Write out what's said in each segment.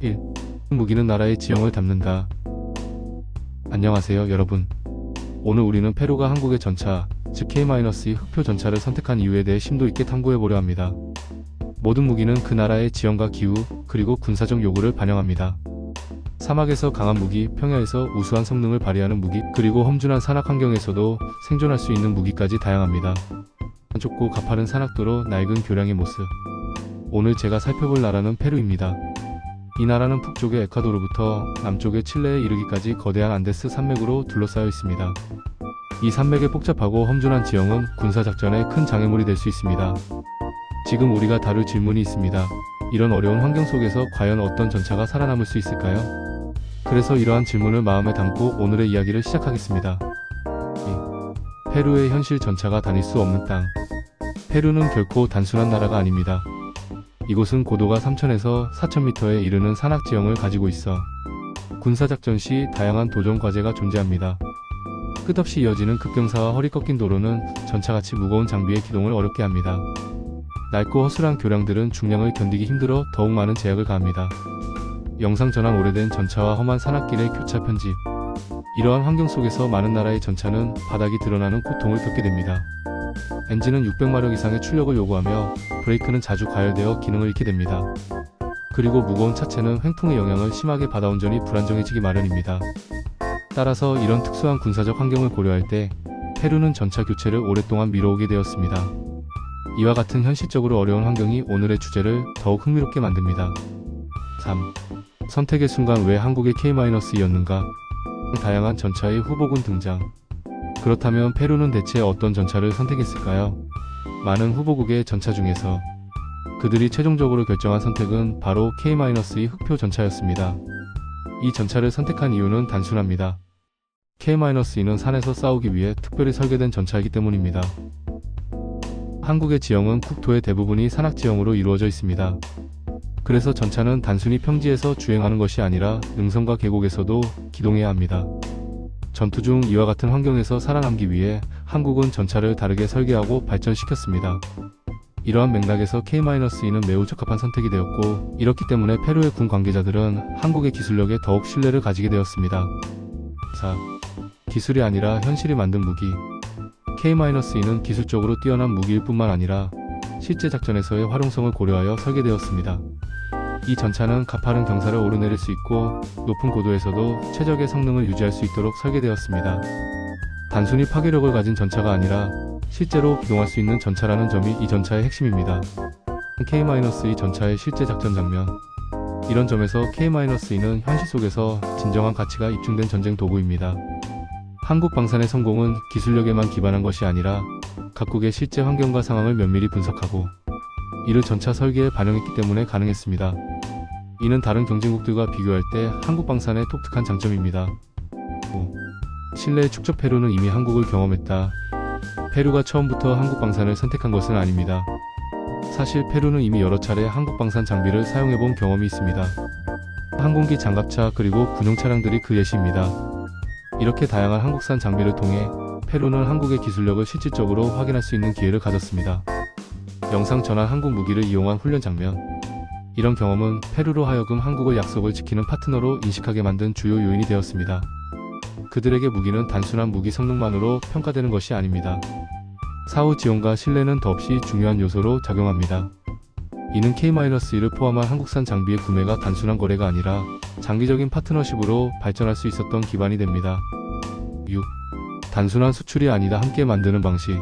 1. 무기는 나라의 지형을 담는다. 안녕하세요, 여러분. 오늘 우리는 페루가 한국의 전차, 즉 K-2 흑표 전차를 선택한 이유에 대해 심도 있게 탐구해 보려 합니다. 모든 무기는 그 나라의 지형과 기후, 그리고 군사적 요구를 반영합니다. 사막에서 강한 무기, 평야에서 우수한 성능을 발휘하는 무기, 그리고 험준한 산악 환경에서도 생존할 수 있는 무기까지 다양합니다. 좁고 가파른 산악도로 낡은 교량의 모습. 오늘 제가 살펴볼 나라는 페루입니다. 이 나라는 북쪽의 에콰도르부터 남쪽의 칠레에 이르기까지 거대한 안데스 산맥으로 둘러싸여 있습니다. 이 산맥의 복잡하고 험준한 지형은 군사작전에 큰 장애물이 될 수 있습니다. 지금 우리가 다룰 질문이 있습니다. 이런 어려운 환경 속에서 과연 어떤 전차가 살아남을 수 있을까요? 그래서 이러한 질문을 마음에 담고 오늘의 이야기를 시작하겠습니다. 2. 페루의 현실 전차가 다닐 수 없는 땅. 페루는 결코 단순한 나라가 아닙니다. 이곳은 고도가 3,000에서 4,000m에 이르는 산악 지형을 가지고 있어 군사작전 시 다양한 도전 과제가 존재합니다. 끝없이 이어지는 급경사와 허리 꺾인 도로는 전차같이 무거운 장비의 기동을 어렵게 합니다. 낡고 허술한 교량들은 중량을 견디기 힘들어 더욱 많은 제약을 가합니다. 영상 전환 오래된 전차와 험한 산악길의 교차 편집. 이러한 환경 속에서 많은 나라의 전차는 바닥이 드러나는 고통을 겪게 됩니다. 엔진은 600마력 이상의 출력을 요구하며 브레이크는 자주 과열되어 기능을 잃게 됩니다. 그리고 무거운 차체는 횡풍의 영향을 심하게 받아 운전이 불안정해지기 마련입니다. 따라서 이런 특수한 군사적 환경을 고려할 때 페루는 전차 교체를 오랫동안 미뤄오게 되었습니다. 이와 같은 현실적으로 어려운 환경이 오늘의 주제를 더욱 흥미롭게 만듭니다. 3. 선택의 순간 왜 한국의 K-2였는가? 다양한 전차의 후보군 등장. 그렇다면 페루는 대체 어떤 전차를 선택했을까요? 많은 후보국의 전차 중에서 그들이 최종적으로 결정한 선택은 바로 K-2 흑표 전차였습니다. 이 전차를 선택한 이유는 단순합니다. K-2는 산에서 싸우기 위해 특별히 설계된 전차이기 때문입니다. 한국의 지형은 국토의 대부분이 산악 지형으로 이루어져 있습니다. 그래서 전차는 단순히 평지에서 주행하는 것이 아니라 능선과 계곡에서도 기동해야 합니다. 전투 중 이와 같은 환경에서 살아남기 위해 한국은 전차를 다르게 설계하고 발전시켰습니다. 이러한 맥락에서 K-2는 매우 적합한 선택이 되었고, 이렇기 때문에 페루의 군 관계자들은 한국의 기술력에 더욱 신뢰를 가지게 되었습니다. 4. 기술이 아니라 현실이 만든 무기. K-2는 기술적으로 뛰어난 무기일 뿐만 아니라 실제 작전에서의 활용성을 고려하여 설계되었습니다. 이 전차는 가파른 경사를 오르내릴 수 있고 높은 고도에서도 최적의 성능을 유지할 수 있도록 설계되었습니다. 단순히 파괴력을 가진 전차가 아니라 실제로 기동할 수 있는 전차라는 점이 이 전차의 핵심입니다. K-2 전차의 실제 작전 장면 이런 점에서 K-2는 현실 속에서 진정한 가치가 입증된 전쟁 도구입니다. 한국 방산의 성공은 기술력에만 기반한 것이 아니라 각국의 실제 환경과 상황을 면밀히 분석하고 이를 전차 설계에 반영했기 때문에 가능했습니다. 이는 다른 경쟁국들과 비교할 때 한국 방산의 독특한 장점입니다. 5. 신뢰의 축적 페루는 이미 한국을 경험했다. 페루가 처음부터 한국 방산을 선택한 것은 아닙니다. 사실 페루는 이미 여러 차례 한국 방산 장비를 사용해본 경험이 있습니다. 항공기 장갑차 그리고 군용 차량들이 그 예시입니다. 이렇게 다양한 한국산 장비를 통해 페루는 한국의 기술력을 실질적으로 확인할 수 있는 기회를 가졌습니다. 영상 전환 한국 무기를 이용한 훈련 장면. 이런 경험은 페루로 하여금 한국의 약속을 지키는 파트너로 인식하게 만든 주요 요인이 되었습니다. 그들에게 무기는 단순한 무기 성능만으로 평가되는 것이 아닙니다. 사후 지원과 신뢰는 더없이 중요한 요소로 작용합니다. 이는 K-1을 포함한 한국산 장비의 구매가 단순한 거래가 아니라 장기적인 파트너십으로 발전할 수 있었던 기반이 됩니다. 6. 단순한 수출이 아니다 함께 만드는 방식.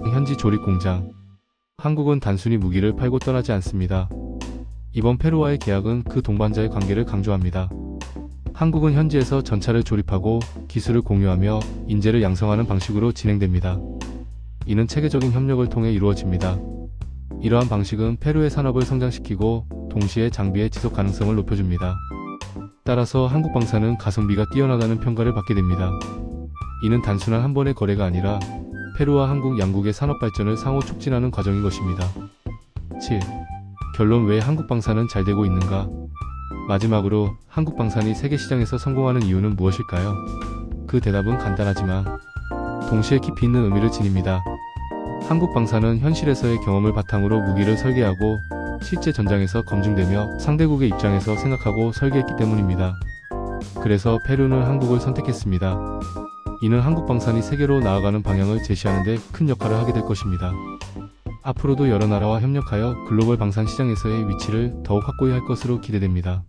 현지 조립 공장. 한국은 단순히 무기를 팔고 떠나지 않습니다. 이번 페루와의 계약은 그 동반자의 관계를 강조합니다. 한국은 현지에서 전차를 조립하고 기술을 공유하며 인재를 양성하는 방식으로 진행됩니다. 이는 체계적인 협력을 통해 이루어집니다. 이러한 방식은 페루의 산업을 성장시키고 동시에 장비의 지속 가능성을 높여줍니다. 따라서 한국 방산은 가성비가 뛰어나다는 평가를 받게 됩니다. 이는 단순한 한 번의 거래가 아니라 페루와 한국 양국의 산업 발전을 상호 촉진하는 과정인 것입니다. 7. 결론 왜 한국 방산은 잘 되고 있는가? 마지막으로 한국 방산이 세계 시장에서 성공하는 이유는 무엇일까요? 그 대답은 간단하지만 동시에 깊이 있는 의미를 지닙니다. 한국 방산은 현실에서의 경험을 바탕으로 무기를 설계하고 실제 전장에서 검증되며 상대국의 입장에서 생각하고 설계했기 때문입니다. 그래서 페루는 한국을 선택했습니다. 이는 한국 방산이 세계로 나아가는 방향을 제시하는 데 큰 역할을 하게 될 것입니다. 앞으로도 여러 나라와 협력하여 글로벌 방산 시장에서의 위치를 더욱 확고히 할 것으로 기대됩니다.